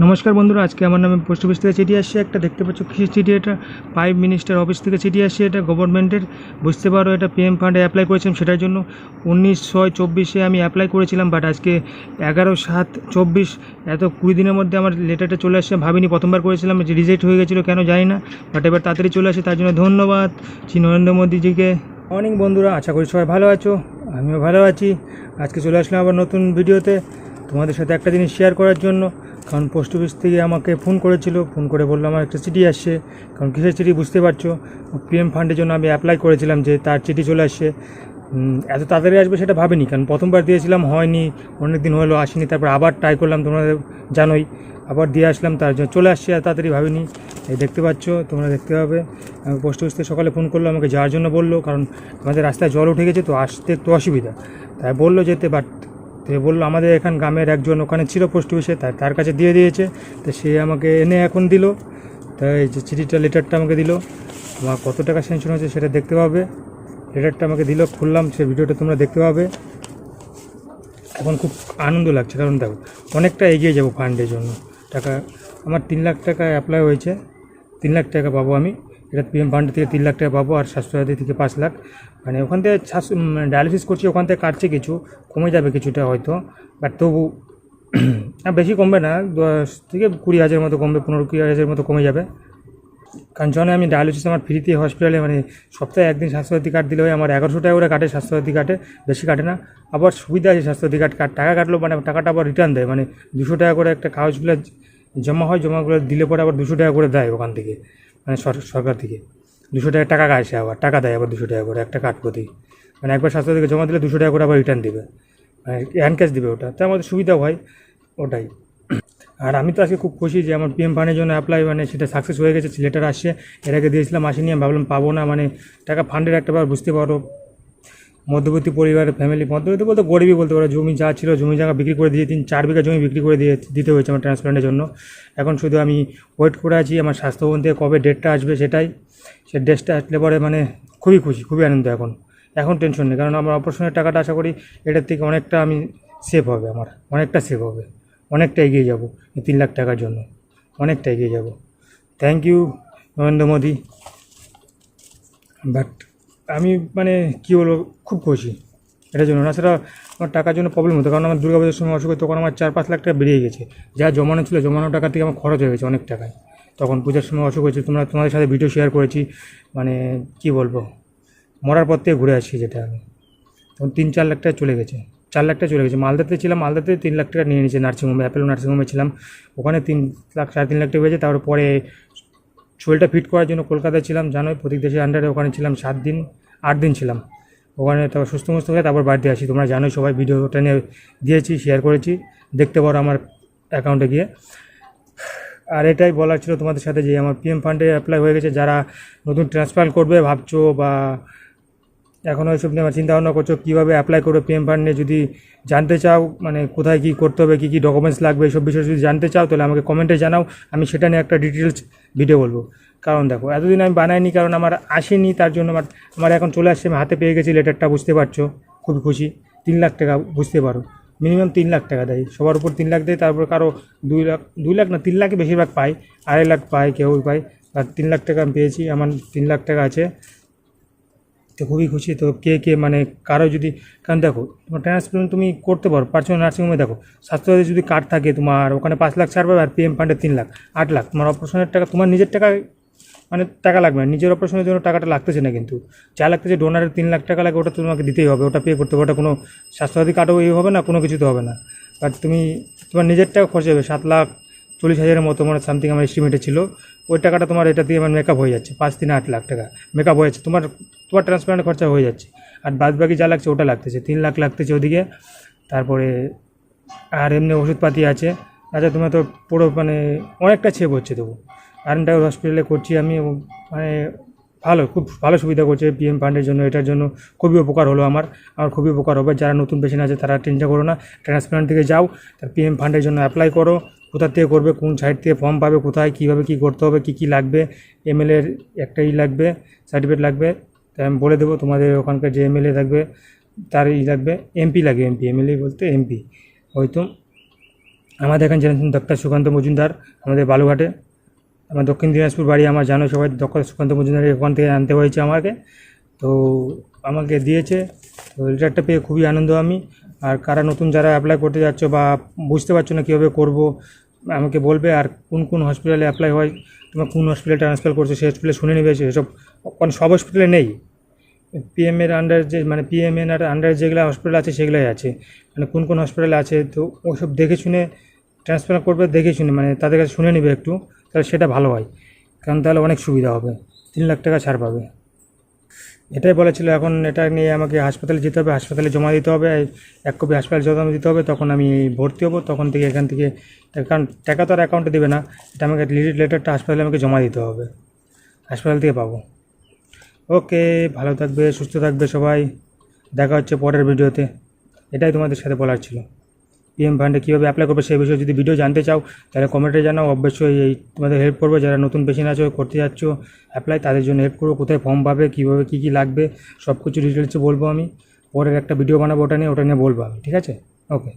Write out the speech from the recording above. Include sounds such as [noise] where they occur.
নমস্কার বন্ধুরা, আজকে আমার নামে পোস্ট অফিস থেকে চিঠি আসছে। একটা দেখতে পাচ্ছ কৃষি চিঠি এটা। প্রাইম মিনিস্টার অফিস থেকে চিঠি আসছে এটা। গভর্নমেন্টের বুঝতে পারো এটা পিএম ফান্ডে অ্যাপ্লাই করেছিলাম সেটার জন্য। উনিশ ছয় চব্বিশে আমি অ্যাপ্লাই করেছিলাম বাট আজকে এগারো সাত চব্বিশ, এত কুড়ি দিনের মধ্যে আমার লেটারটা চলে আসছে। ভাবিনি প্রথমবার করেছিলাম, যে রিজেক্ট হয়ে গেছিল, কেন জানি না। বাট এবার তাড়াতাড়ি চলে আসে, তার জন্য ধন্যবাদ। শ্রী নরেন্দ্র মোদীজিকে। মর্নিং বন্ধুরা, আশা করি সবাই ভালো আছো, আমিও ভালো আছি। আজকে চলে আসলাম আবার নতুন ভিডিওতে তোমাদের সাথে একটা জিনিস শেয়ার করার জন্য। কারণ পোস্ট অফিস থেকে আমাকে ফোন করেছিল ফোন করে বলল আমার একটা চিঠি আসছে। কারণ কিসের চিঠি বুঝতে পারছ? পিএম ফান্ডের জন্য আমি অ্যাপ্লাই করেছিলাম যে তার চিঠি চলে আসছে। এত তাড়াতাড়ি আসবে সেটা ভাবিনি, কারণ প্রথমবার দিয়েছিলাম, হয়নি অনেক দিন হলো আসেনি, তারপর আবার ট্রাই করলাম, তোমরা জানোই। আবার দিয়ে আসলাম, তার জন্য চলে আসছে এত তাড়াতাড়ি ভাবিনি। এই দেখতে পাচ্ছ, তোমরা দেখতে পাবে। আমি পোস্ট অফিস থেকে সকালে ফোন করল, আমাকে যাওয়ার জন্য বলল, কারণ আমাদের রাস্তায় জল উঠে গেছে, তো আসতে একটু অসুবিধা। তাই বলল যেতে বাট তো বলল, আমাদের এখান গ্রামের একজন ওখানে ছিল পোস্ট অফিসে, তার তার কাছে দিয়ে দিয়েছে। তো সে আমাকে এনে এখন দিল। তাই যে চিঠিটা, লেটারটা আমাকে দিল। আমার কত টাকা সেনশন হয়েছে সেটা দেখতে পাবে। লেটারটা আমাকে দিল, খুললাম, সে ভিডিওটা তোমরা দেখতে পাবে। এখন খুব আনন্দ লাগছে, কারণ দেখো, অনেকটা এগিয়ে যাব ফান্ডের জন্য। টাকা, আমার তিন লাখ টাকা অ্যাপ্লাই হয়েছে। তিন লাখ টাকা পাবো আমি। এটা পিএম ফান্ড থেকে তিন লাখ টাকা পাবো আর স্বাস্থ্যসাথী থেকে পাঁচ লাখ। মানে ওখান থেকে ডায়ালিসিস করছি, ওখান থেকে কাটছে কিছু, কমে যাবে কিছুটা হয়তো বাট তবু [clears throat] বেশি কমবে না, দশ থেকে কুড়ি হাজার মতো কমবে, পনেরো কুড়ি হাজারের মতো কমে যাবে। কারণ যখন আমি ডায়ালিসিস আমার ফ্রিতে হসপিটালে মানে সপ্তাহে একদিন স্বাস্থ্যসাথী কার্ড দিলে হয়, আমার এগারোশো টাকা করে কাটে স্বাস্থ্যসাথী কাটে বেশি কাটে না। আবার সুবিধা আছে স্বাস্থ্যসাথী কার্ড কার্ড টাকা কাটলো মানে টাকাটা আবার রিটার্ন দেয় মানে দুশো টাকা করে একটা কাগজগুলো জমা হয়, জমাগুলো দিলে পরে আবার দুশো টাকা করে দেয় ওখান থেকে। মানে সর- সরকার থেকে। দুশো টাকা টাকা আসে আবার, টাকা দেয় আবার দুশো টাকা করে, একটা কাঠ প্রতি। মানে একবার স্বাস্থ্য থেকে জমা দিলে দুশো টাকা করে আবার রিটার্ন দেবে। মানে হ্যান্ড ক্যাশ দেবে ওটা। তাই আমাদের সুবিধাও হয় ওটাই। আর আমি তো আজকে খুব খুশি যে আমার পিএম ফান্ডের জন্য অ্যাপ্লাই মানে সেটা সাকসেস হয়ে গেছে লেটার আসছে। এর আগে দিয়েছিলাম, আসেনি, আমি ভাবলাম পাবো না। মানে টাকা ফান্ডের একটা বার বুঝতে পারো। মধ্যবর্তী পরিবারের ফ্যামিলি মধ্যবর্তী বলতে গরিবই বলতে পারো। জমি যা ছিল, জমি জায়গা বিক্রি করে দিয়ে তিন চার বিঘা জমি বিক্রি করে দিয়ে দিতে হয়েছে আমার ট্রান্সপ্লান্টের জন্য। এখন শুধু আমি ওয়েট করে আছি, আমার স্বাস্থ্যভবন থেকে কবে ডেটটা আসবে সেটাই। সে ডেটটা আসলে পরে মানে খুবই খুশি, খুবই আনন্দ এখন। এখন টেনশন নেই, কারণ আমার অপারেশনের টাকাটা আশা করি এটার থেকে অনেকটা আমি সেভ হবে আমার, অনেকটা সেভ হবে। অনেকটা এগিয়ে যাব এই তিন লাখ টাকার জন্য, অনেকটা এগিয়ে যাব। Thank you Narendra Modi. But আমি মানে কী বলব, খুব খুশি। এটার জন্য। না, সেটা আমার টাকার জন্য প্রবলেম হতো, কারণ আমার দুর্গাপূজার সময় অসুখ তখন আমার চার পাঁচ লাখ টাকা বেরিয়ে গেছে। যা জমানো ছিল, জমানো টাকা থেকে আমার খরচ হয়ে গেছে অনেক টাকায়। তখন পূজার সময় অসুখ হয়েছে তোমরা, তোমাদের সাথে ভিডিও শেয়ার করেছি। মানে কি বলব, মরার পর থেকে ঘুরে আসছি যেটা আমি। তখন তিন, চার লাখ টাকা চলে গেছে। চার লাখ টাকা চলে গেছে। মালদাতে ছিলাম, মালদাতে তিন লাখ টাকা নিয়ে নিয়েছে, নার্সিংহোমে অ্যাপেলো নার্সিংহোমে ছিলাম। ওখানে তিন লাখ, সাড়ে তিন লাখ টাকা হয়েছে। তারপরে শরীরটা ফিট করার জন্য কলকাতায় ছিলাম, জানোই প্রতীক দেশের আন্ডারে ওখানে ছিলাম সাত দিন, আট দিন ছিলাম। ওখানে তারপর সুস্থ মস্ত হয়ে তারপর বাড়িতে আসি। তোমরা জানোই সবাই ভিডিওটা নিয়ে দিয়েছি শেয়ার করেছি। দেখতে পারো আমার অ্যাকাউন্টে গিয়ে। আর এটাই বলার ছিল তোমাদের সাথে যে আমার পিএম ফান্ডে অ্যাপ্লাই হয়ে গেছে। যারা নতুন ট্রান্সফার করবে, ভাবছ বা এখনও এসব নিয়ে আমার চিন্তা ভাবনা করছ, কীভাবে অ্যাপ্লাই করবে পিএম ফান্ড নিয়ে যদি জানতে চাও মানে কোথায় কী করতে হবে, কী কী ডকুমেন্টস লাগবে, এসব বিষয়ে যদি জানতে চাও, তাহলে আমাকে কমেন্টে জানাও, আমি সেটা নিয়ে একটা ডিটেলস ভিডিও বলব। কারণ দেখো, এতদিন আমি বানাইনি, কারণ আমার আসেনি, তার জন্য আমার আমার এখন চলে আসছে, আমি হাতে পেয়ে গেছি লেটারটা, বুঝতে পারছ? খুবই খুশি। তিন লাখ টাকা, বুঝতে পারো। মিনিমাম তিন লাখ টাকা দেয়, সবার উপর তিন লাখ দেয়, তারপর কারও দুই লাখ দুই লাখ না, তিন লাখই বেশিরভাগ পায়, আড়াই লাখ পায়, কেউ পায়। আর তিন লাখ টাকা আমি পেয়েছি, আমার তিন লাখ টাকা আছে। তো খুবই খুশি। তো কে কে মানে কারও যদি, কারণ দেখো, তোমার ট্রান্সপ্লান্ট তুমি করতে পারো পার্সোনাল নার্সিংহোমে দেখো, স্বাস্থ্যসাথী যদি কার্ড থাকে তোমার, ওখানে পাঁচ লাখ ছাড় পাবে আর পিএম ফান্ডে তিন লাখ, আট লাখ, তোমার অপারেশনের টাকা, তোমার নিজের টাকা মানে টাকা লাগবে না, নিজের অপারেশনের জন্য টাকাটা লাগতেছে না কিন্তু, যা লাগতেছে ডোনারের তিন লাখ টাকা লাগে, ওটা তোমাকে দিতেই হবে, ওটা পে করতে হবে, ওটা কোনো স্বাস্থ্যসাথী কার্ডও এই হবে না, কোনো কিছুতে হবে না বাট তুমি তোমার নিজের টাকা খরচ হবে, সাত লাখ চল্লিশ হাজারের মতো মানে সামথিং আমার এস্টিমেটে ছিল। ওই টাকাটা তোমার এটা দিয়ে আমার মেকআপ হয়ে যাচ্ছে, পাঁচ তিন আট লাখ টাকা। মেকআপ হয়ে যাচ্ছে, তোমার তোমার ট্রান্সপ্লান্টের খরচা হয়ে যাচ্ছে। আর বাদ বাকি যা লাগছে ওটা লাগতেছে, তিন লাখ লাগতেছে ওদিকে। তারপরে, আর এমনি ওষুধপাতি আছে। আচ্ছা তোমার তো পুরো মানে অনেকটা ছেপ হচ্ছে তবু। আরেকটা হসপিটালে করছি, আমি মানে ভালো, খুব ভালো সুবিধা করছে পিএম ফান্ডের জন্য, এটার জন্য খুবই উপকার হলো আমার। আমার খুবই উপকার হবে। যারা নতুন পেশেন্ট আছে, তারা টেনশন করো না ট্রান্সপ্লান্ট থেকে যাও, তার পিএম ফান্ডের জন্য অ্যাপ্লাই করো। কোথা থেকে করবে, কোন সাইট থেকে ফর্ম পাবে, কোথায়, কীভাবে কী করতে হবে, কী কী লাগবে এমএলএর একটাই লাগবে সার্টিফিকেট লাগবে। তাই আমি বলে দেবো, তোমাদের ওখানকার যে এমএলএ থাকবে, তার ই লাগবে এমপি লাগে এমপি এমএলএ বলতে এমপি হয়তো আমাদের এখানে জানেন ডক্টর সুকান্ত মজুমদার, আমাদের বালুঘাটে আমার দক্ষিণ দিনাজপুর বাড়ি, আমার জানো সবাই ডক্টর সুকান্ত মজুমদার ওখান থেকে আনতে হয়েছে আমাকে। তো আমাকে দিয়েছে, তো লেটারটা পেয়ে খুবই আনন্দ আমি। আর কারা নতুন যারা অ্যাপ্লাই করতে যাচ্ছ বা বুঝতে পারছ না কীভাবে করব, আমাকে বলবে আর কোন কোন হসপিটালে অ্যাপ্লাই হয়, তোমার কোন হসপিটালে ট্রান্সফার করছ, সেই হসপিটালে শুনে নেবে সেসব কারণ সব হসপিটালে নেই। পিএমের আন্ডার যে মানে পিএমএন আর আন্ডার যেগুলো হসপিটাল আছে, সেগুলোই আছে। মানে কোন কোন হসপিটালে আছে, তো ওসব দেখে শুনে ট্রান্সফার করবে, দেখে শুনে মানে তাদের কাছে শুনে নেবে একটু, তাহলে সেটা ভালো হয়। কারণ তাহলে অনেক সুবিধা হবে। তিন লাখ টাকা ছাড় পাবে। এটাই বলেছিল, এখন এটা নিয়ে আমাকে হাসপাতালে যেতে হবে, হাসপাতালে জমা দিতে হবে এক কপি হাসপাতালে জমা দিতে হবে, তখন আমি ভর্তি হব, তখন থেকে এখান থেকে কারণ টাকা তো আর অ্যাকাউন্টে দেবে না, এটা আমাকে লেটারটা হাসপাতালে আমাকে জমা দিতে হবে, হাসপাতাল থেকে পাবো। ওকে ভালো থাকবে, সুস্থ থাকবে সবাই, দেখা হচ্ছে পরের ভিডিওতে এটাই তোমাদের সাথে বলার ছিল। পিএম ফান্ডে কীভাবে অ্যাপ্লাই করবে সেই বিষয়ে যদি ভিডিও জানতে চাও, তাহলে কমেন্টে জানাও। অবশ্যই এই তোমাদের হেল্প করব। যারা নতুন পেশেন্ট আছো, করতে যাচ্ছ অ্যাপ্লাই তাদের জন্য হেল্প করব। কোথায় ফর্ম পাবে, কীভাবে কী কী লাগবে সব কিছু ডিটেলসে বলব আমি। পরের একটা ভিডিও বানাবো ওটা নিয়ে ওটা নিয়ে বলব আমি। ঠিক আছে? ওকে